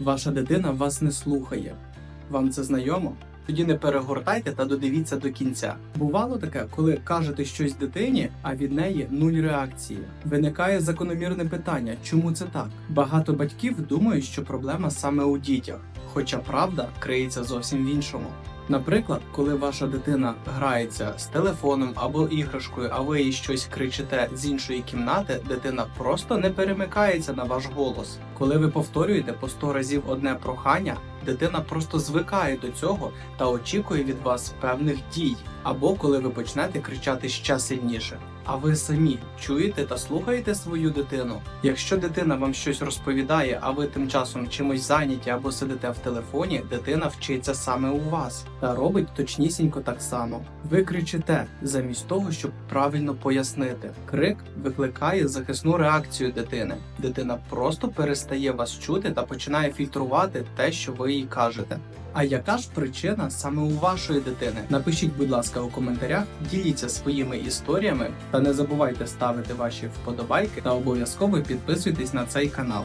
Ваша дитина вас не слухає. Вам це знайомо? Тоді не перегортайте та додивіться до кінця. Бувало таке, коли кажете щось дитині, а від неї нуль реакції. Виникає закономірне питання, чому це так? Багато батьків думають, що проблема саме у дітях, хоча правда криється зовсім в іншому. Наприклад, коли ваша дитина грається з телефоном або іграшкою, а ви їй щось кричите з іншої кімнати, дитина просто не перемикається на ваш голос. Коли ви повторюєте по 100 разів одне прохання, дитина просто звикає до цього та очікує від вас певних дій, або коли ви почнете кричати ще сильніше. А ви самі чуєте та слухаєте свою дитину? Якщо дитина вам щось розповідає, а ви тим часом чимось зайняті або сидите в телефоні, дитина вчиться саме у вас та робить точнісінько так само. Ви кричите замість того, щоб правильно пояснити. Крик викликає захисну реакцію дитини. Дитина просто перестає вас чути та починає фільтрувати те, що ви їй кажете. А яка ж причина саме у вашої дитини? Напишіть, будь ласка, у коментарях, діліться своїми історіями та не забувайте ставити ваші вподобайки та обов'язково підписуйтесь на цей канал.